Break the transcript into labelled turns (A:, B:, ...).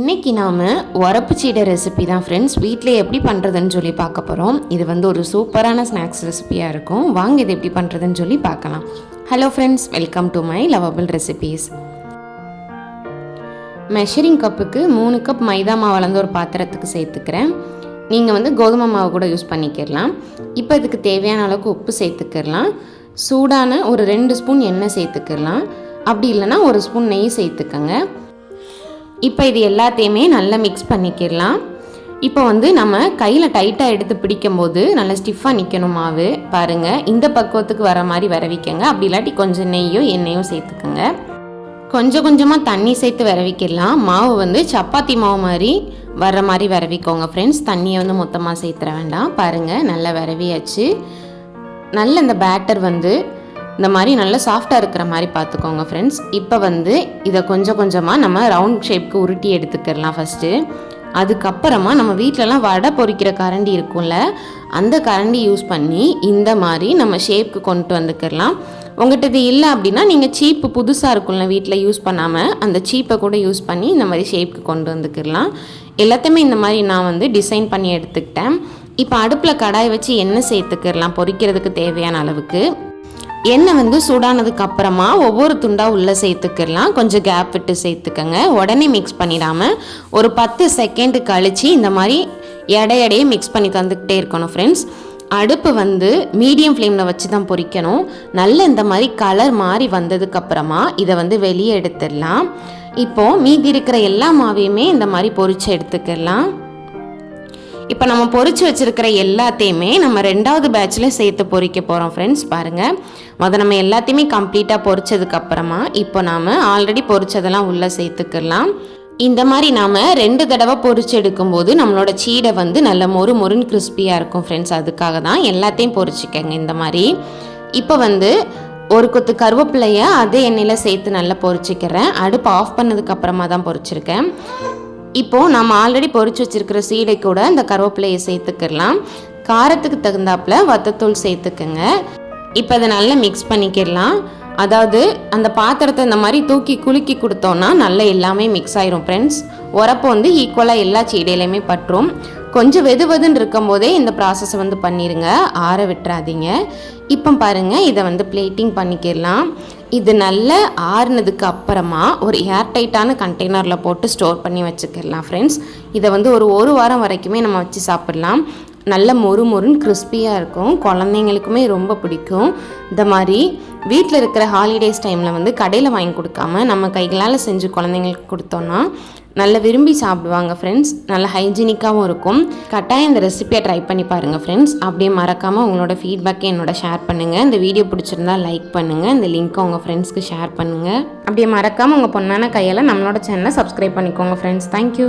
A: இன்னைக்கு நாம் உரப்பு சீடை ரெசிபி தான் ஃப்ரெண்ட்ஸ் வீட்டில் எப்படி பண்ணுறதுன்னு சொல்லி பார்க்க போகிறோம் இது வந்து ஒரு சூப்பரான ஸ்நாக்ஸ் ரெசிபியாக இருக்கும். வாங்க இது எப்படி பண்ணுறதுன்னு சொல்லி பார்க்கலாம். Hello friends welcome to my lovable recipes measuring கப்புக்கு மூணு கப் மைதா மாவு அளந்து ஒரு பாத்திரத்துக்கு சேர்த்துக்கிறேன். நீங்கள் வந்து கோதுமை மாவு கூட யூஸ் பண்ணிக்கிடலாம். இப்போ இதுக்கு தேவையான அளவுக்கு உப்பு சேர்த்துக்கிடலாம். சூடான ஒரு ரெண்டு ஸ்பூன் எண்ணெய் சேர்த்துக்கிடலாம். அப்படி இல்லைன்னா ஒரு ஸ்பூன் நெய் சேர்த்துக்கங்க. இப்போ இது எல்லாத்தையுமே நல்லா மிக்ஸ் பண்ணிக்கிடலாம். இப்போ வந்து நம்ம கையில் டைட்டாக எடுத்து பிடிக்கும்போது நல்லா ஸ்டிஃபாக நிற்கணும் மாவு. பாருங்கள் இந்த பக்குவத்துக்கு வர மாதிரி வரவிக்கங்க. அப்படி இல்லாட்டி கொஞ்சம் நெய்யோ எண்ணெயோ சேர்த்துக்கோங்க. கொஞ்சம் கொஞ்சமாக தண்ணி சேர்த்து விரவிக்கிடலாம். மாவு வந்து சப்பாத்தி மாவு மாதிரி வர்ற மாதிரி விரவிக்கோங்க ஃப்ரெண்ட்ஸ் தண்ணியை வந்து மொத்தமாக சேர்த்துற வேண்டாம். பாருங்கள் நல்லா விரவியாச்சு. நல்ல இந்த பேட்டர் வந்து இந்த மாதிரி நல்லா சாஃப்டாக இருக்கிற மாதிரி பார்த்துக்கோங்க ஃப்ரெண்ட்ஸ் இப்போ வந்து இதை கொஞ்சம் கொஞ்சமாக நம்ம ரவுண்ட் ஷேப்க்கு உருட்டி எடுத்துக்கிடலாம் ஃபஸ்ட்டு அதுக்கப்புறமா நம்ம வீட்டிலலாம் வடை பொறிக்கிற கரண்டி இருக்கும்ல அந்த கரண்டி யூஸ் பண்ணி இந்த மாதிரி நம்ம ஷேப்க்கு கொண்டு வந்துக்கிடலாம். உங்கள்கிட்ட இது இல்லை அப்படின்னா நீங்கள் சீப்பு புதுசாக இருக்கும்ல வீட்டில் யூஸ் பண்ணாமல் அந்த சீப்பை கூட யூஸ் பண்ணி இந்த மாதிரி ஷேப்க்கு கொண்டு வந்துக்கிடலாம். எல்லாத்தையுமே இந்த மாதிரி நான் வந்து டிசைன் பண்ணி எடுத்துக்கிட்டேன். இப்போ அடுப்பில் கடாய் வச்சு எண்ணெய் சேர்த்துக்கிடலாம் பொறிக்கிறதுக்கு தேவையான அளவுக்கு. எண்ணெய் வந்து சூடானதுக்கு அப்புறமா ஒவ்வொரு துண்டாக உள்ளே சேர்த்துக்கிடலாம் கொஞ்சம் கேப் விட்டு சேர்த்துக்கங்க. உடனே மிக்ஸ் பண்ணிடாமல் ஒரு பத்து செகண்டு கழித்து இந்த மாதிரி எடையடையே மிக்ஸ் பண்ணி தந்துக்கிட்டே இருக்கணும் ஃப்ரெண்ட்ஸ் அடுப்பு வந்து மீடியம் ஃப்ளேமில் வச்சு தான் பொரிக்கணும் நல்ல இந்த மாதிரி கலர் மாறி வந்ததுக்கப்புறமா இதை வந்து வெளியே எடுத்துடலாம். இப்போது மீதி இருக்கிற எல்லா மாவையுமே இந்த மாதிரி பொரித்து எடுத்துக்கலாம். இப்போ நம்ம பொறிச்சு வச்சுருக்கிற எல்லாத்தையுமே நம்ம ரெண்டாவது பேட்சில் சேர்த்து பொறிக்க போகிறோம் ஃப்ரெண்ட்ஸ் பாருங்கள் மொதல் நம்ம எல்லாத்தையுமே கம்ப்ளீட்டாக பொறிச்சதுக்கப்புறமா இப்போ நாம் ஆல்ரெடி பொறிச்சதெல்லாம் உள்ளே சேர்த்துக்கலாம். இந்த மாதிரி நாம் ரெண்டு தடவை பொறிச்சு எடுக்கும்போது நம்மளோட சீடை வந்து நல்ல மொறு மொறுன்னு கிறிஸ்பியாக இருக்கும் ஃப்ரெண்ட்ஸ் அதுக்காக தான் எல்லாத்தையும் பொறிச்சிக்கங்க இந்த மாதிரி. இப்போ வந்து ஒரு கொத்து கருவேப்பிலையை அதே எண்ணெயில் சேர்த்து நல்லா பொரிச்சிக்கிறேன் அடுப்பு ஆஃப் பண்ணதுக்கப்புறமா தான் பொரிச்சிருக்கேன் இப்போது நம்ம ஆல்ரெடி பொறிச்சு வச்சுருக்கிற சீடை கூட இந்த கருவேப்பிலையை சேர்த்துக்கிடலாம். காரத்துக்கு தகுந்தாப்புல வத்தத்தூள் சேர்த்துக்குங்க. இப்போ அதை நல்லா மிக்ஸ் பண்ணிக்கிடலாம். அதாவது அந்த பாத்திரத்தை இந்த மாதிரி தூக்கி குலுக்கி கொடுத்தோன்னா நல்லா எல்லாமே மிக்ஸ் ஆயிரும் ஃப்ரெண்ட்ஸ் உரப்பு வந்து ஈக்குவலாக எல்லா சீடையிலையுமே பற்றும். கொஞ்சம் வெது வெதுன்னு இருக்கும் போதே இந்த ப்ராசஸை வந்து பண்ணிடுங்க ஆற விட்டுறாதீங்க. இப்போ பாருங்கள் இதை வந்து பிளேட்டிங் பண்ணிக்கிடலாம். இது நல்லா ஆறுனதுக்கு அப்புறமா ஒரு ஏர்டைட்டான கண்டெய்னரில் போட்டு ஸ்டோர் பண்ணி வச்சுக்கிடலாம் ஃப்ரெண்ட்ஸ் இதை வந்து ஒரு ஒரு வாரம் வரைக்குமே நம்ம வச்சு சாப்பிட்லாம். நல்ல மொறு மொறுன்னு கிறிஸ்பியாக இருக்கும். குழந்தைங்களுக்குமே ரொம்ப பிடிக்கும். இந்த மாதிரி வீட்டில் இருக்கிற ஹாலிடேஸ் டைமில் வந்து கடையில் வாங்கி கொடுக்காம நம்ம கைகளால் செஞ்சு குழந்தைங்களுக்கு கொடுத்தோன்னா நல்ல விரும்பி சாப்பிடுவாங்க ஃப்ரெண்ட்ஸ் நல்ல ஹைஜீனிக்காகவும் இருக்கும். கட்டாயம் இந்த ரெசிபியை ட்ரை பண்ணி பாருங்கள் ஃப்ரெண்ட்ஸ் அப்படியே மறக்காமல் உங்களோட ஃபீட்பேக்கை என்னோட ஷேர் பண்ணுங்கள் இந்த வீடியோ பிடிச்சிருந்தா லைக் பண்ணுங்கள் இந்த லிங்க்கை உங்கள் ஃப்ரெண்ட்ஸ்க்கு ஷேர் பண்ணுங்கள் அப்படியே மறக்காமல் உங்கள் பொண்ணான கையால் நம்மளோட சேனலை சப்ஸ்கிரைப் பண்ணிக்கோங்க ஃப்ரெண்ட்ஸ் தேங்க்யூ